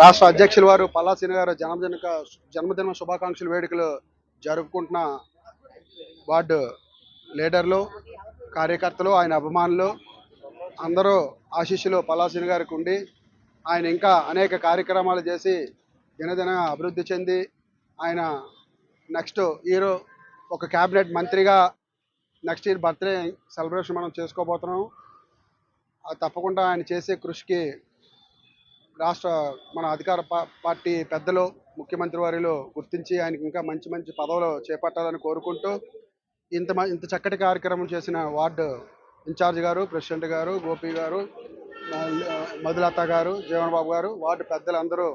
రాష్ట్ర అధ్యక్షుల వారు పల్లాసీని గారు జన్మదిన జన్మదిన శుభాకాంక్షలు వేడుకలు జరుపుకుంటున్న వార్డు లీడర్లు కార్యకర్తలు ఆయన అభిమానులు అందరూ ఆశీస్సులు పల్లాసీని గారికి ఉండి ఆయన ఇంకా అనేక కార్యక్రమాలు చేసి దినదిన అభివృద్ధి చెంది ఆయన నెక్స్ట్ ఇయర్ ఒక క్యాబినెట్ మంత్రిగా నెక్స్ట్ ఇయర్ బర్త్డే సెలబ్రేషన్ మనం చేసుకోబోతున్నాం. అది తప్పకుండా ఆయన చేసే కృషికి రాష్ట్ర మన అధికార పార్టీ పెద్దలు ముఖ్యమంత్రి వారిలో గుర్తించి ఆయనకి ఇంకా మంచి మంచి పదవులు చేపట్టాలని కోరుకుంటూ ఇంత మ- ఇంత చక్కటి కార్యక్రమం చేసిన వార్డు ఇన్ఛార్జ్ గారు ప్రెసిడెంట్ గారు గోపి గారు మధులత గారు జీవన్ బాబు గారు వార్డు పెద్దలందరూ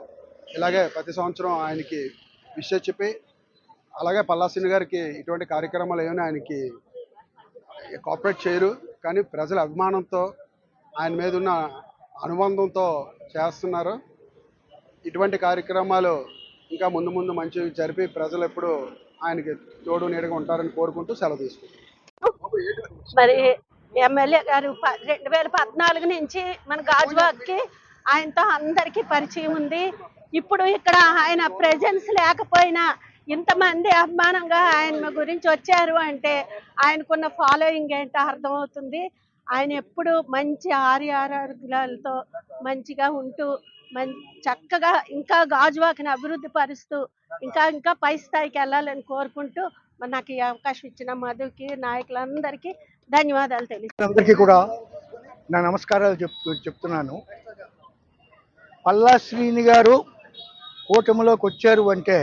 ఇలాగే ప్రతి సంవత్సరం ఆయనకి విషయం చెప్పి అలాగే పల్లాసిని గారికి ఇటువంటి కార్యక్రమాలు ఏమైనా ఆయనకి కోఆపరేట్ చేయరు. కానీ ప్రజల అభిమానంతో ఆయన మీద ఉన్న అనుబంధంతో చేస్తున్నారు. ఇటువంటి కార్యక్రమాలు ఇంకా ముందు ముందు మంచి జరిపి ప్రజలు ఎప్పుడు ఆయనకి తోడు నీడగా ఉంటారని కోరుకుంటూ సెలవు తీసుకుంటాం మరి ఎమ్మెల్యే గారు రెండు వేల పద్నాలుగు నుంచి మన గాజువాక్కి ఆయనతో అందరికీ పరిచయం ఉంది. ఇప్పుడు ఇక్కడ ఆయన ప్రెజెన్స్ లేకపోయినా ఇంతమంది అభిమానంగా ఆయన గురించి వచ్చారు అంటే ఆయనకున్న ఫాలోయింగ్ ఏంటో అర్థమవుతుంది. ఆయన ఎప్పుడు మంచి ఆర్యారోగ్యాలతో మంచిగా ఉంటూ మం చక్కగా ఇంకా గాజువాకని అభివృద్ధి పరుస్తూ ఇంకా ఇంకా పై స్థాయికి వెళ్ళాలని కోరుకుంటూ మరి నాకు ఈ అవకాశం ఇచ్చిన మధుకి నాయకులందరికీ ధన్యవాదాలు తెలియదు అందరికీ కూడా నా నమస్కారాలు చెప్తూ చెప్తున్నాను. పల్లా శ్రీని గారు కూటమిలోకి వచ్చారు అంటే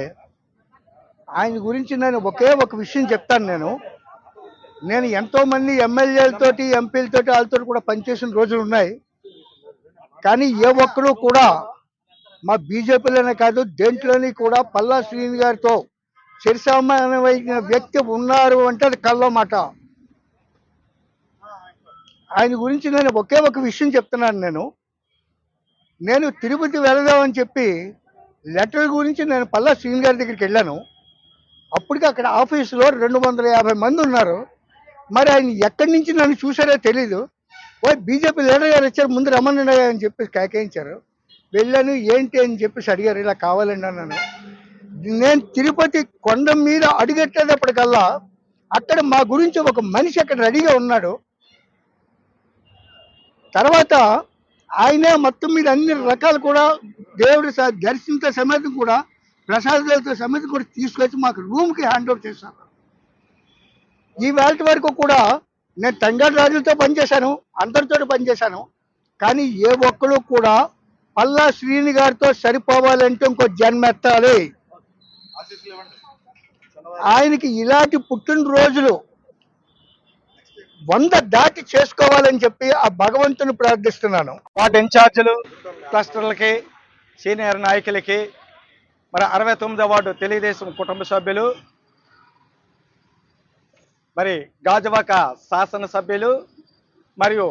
ఆయన గురించి నేను ఒకే ఒక విషయం చెప్తాను నేను. నేను ఎంతో మంది ఎమ్మెల్యేలతోటి ఎంపీలతోటి వాళ్ళతో కూడా పనిచేసిన రోజులు ఉన్నాయి. కానీ ఏ ఒక్కరు కూడా మా బీజేపీలోనే కాదు దేంట్లోని కూడా పల్లా శ్రీని గారితో శిరసామాన్యమైన వ్యక్తి ఉన్నారు అంటే అది కల్లో మాట. ఆయన గురించి నేను ఒకే ఒక విషయం చెప్తున్నాను నేను. నేను తిరుపతి వెళదామని చెప్పి లెటర్ గురించి నేను పల్లా శ్రీని గారి దగ్గరికి వెళ్ళాను. అప్పటికి అక్కడ ఆఫీసులో రెండు వందల యాభై మంది ఉన్నారు. మరి ఆయన ఎక్కడి నుంచి నన్ను చూసారో తెలీదు. ఓ బీజేపీ లీడర్ గారు వచ్చారు ముందు రమ్మని అని చెప్పి కేకాయించారు. వెళ్ళాను ఏంటి అని చెప్పేసి అడిగారు ఇలా కావాలండి అన్నాను. నేను తిరుపతి కొండ మీద అడుగెట్టేటప్పటికల్లా అక్కడ మా గురించి ఒక మనిషి అక్కడ రెడీగా ఉన్నాడు. తర్వాత ఆయనే మొత్తం మీద అన్ని రకాలు కూడా దేవుడి దర్శనంతో సమేతం కూడా ప్రసాదాలతో సమేతం కూడా తీసుకొచ్చి మాకు రూమ్కి హ్యాండ్ ఓవర్ చేశారు. ఈ వేల్ట్ వరకు కూడా నేను తంగడి రాజులతో పనిచేశాను అందరితో పనిచేశాను. కానీ ఏ ఒక్కరు కూడా పల్లా శ్రీని గారితో సరిపోవాలంటే ఇంకో జన్మ ఎత్తాలి. ఆయనకి ఇలాంటి పుట్టినరోజులు వంద దాటి చేసుకోవాలని చెప్పి ఆ భగవంతుని ప్రార్థిస్తున్నాను. వాటి ఇన్ఛార్జీలు క్లస్టర్లకి సీనియర్ నాయకులకి మరి అరవై తొమ్మిదో వార్డు తెలుగుదేశం కుటుంబ సభ్యులు మరి గాజువాక శాసనసభ్యులు మరియు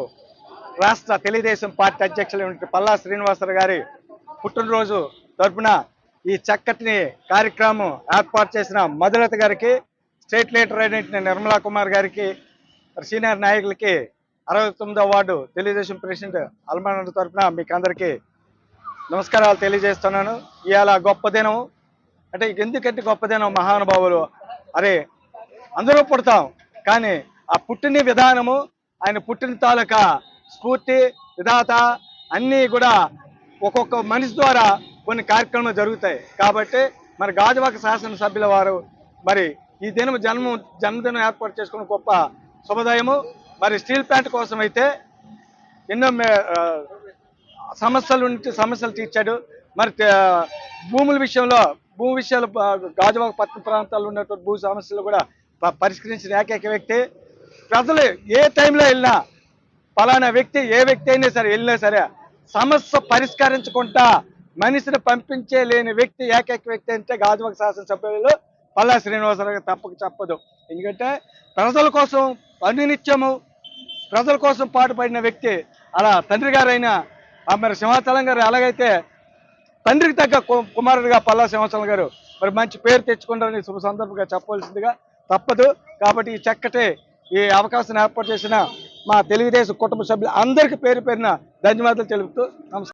రాష్ట్ర తెలుగుదేశం పార్టీ అధ్యక్షులు పల్లా శ్రీనివాసరావు గారి పుట్టినరోజు తరపున ఈ చక్కటిని కార్యక్రమం ఏర్పాటు చేసిన మధులత గారికి స్టేట్ లీడర్ అయిన నిర్మలా కుమార్ గారికి సీనియర్ నాయకులకి అరవై తొమ్మిదో వార్డు తెలుగుదేశం ప్రెసిడెంట్ అల్మానంద తరఫున మీకు అందరికీ నమస్కారాలు తెలియజేస్తున్నాను. ఇవాళ గొప్ప దినం. అంటే ఎందుకంటే గొప్ప దినం మహానుభావులు. అరే అందరూ పుడతాం. కానీ ఆ పుట్టిన విధానము ఆయన పుట్టిన తాలూకా స్ఫూర్తి విధాత అన్నీ కూడా ఒక్కొక్క మనిషి ద్వారా కొన్ని కార్యక్రమాలు జరుగుతాయి. కాబట్టి మరి గాజువాక శాసనసభ్యుల వారు మరి ఈ దినం జన్మ జన్మదినం ఏర్పాటు చేసుకున్న గొప్ప శుభోదయము. మరి స్టీల్ ప్లాంట్ కోసం అయితే ఎన్నో సమస్యలు ఉంటే సమస్యలు తీర్చాడు. మరి భూముల విషయంలో భూ విషయాలు గాజువాక పట్టణ ప్రాంతాల్లో ఉన్నటువంటి భూ సమస్యలు కూడా పరిష్కరించిన ఏకైక వ్యక్తి. ప్రజలు ఏ టైంలో వెళ్ళినా పలానా వ్యక్తి ఏ వ్యక్తి అయినా సరే వెళ్ళినా సరే సమస్య పరిష్కరించుకుంటా మనిషిని పంపించే లేని వ్యక్తి ఏకైక వ్యక్తి అంటే గాజువాక శాసనసభ్యులు పల్లా శ్రీనివాసరావు గారు తప్పక చెప్పదు. ఎందుకంటే ప్రజల కోసం అనునిత్యము ప్రజల కోసం పాటుపడిన వ్యక్తి అలా తండ్రి గారైన ఆ మరి సింహాచలం గారు ఎలాగైతే తండ్రికి తగ్గ కు- కుమారుడిగా పల్లా సింహాచలం గారు మరి మంచి పేరు తెచ్చుకుంటారని శుభ సందర్భంగా చెప్పవలసిందిగా తప్పదు. కాబట్టి ఈ చక్కటే ఈ అవకాశం ఏర్పాటు చేసిన మా తెలుగుదేశం కుటుంబ సభ్యులు అందరికీ పేరు పేరున ధన్యవాదాలు తెలుపుతూ నమస్కారం.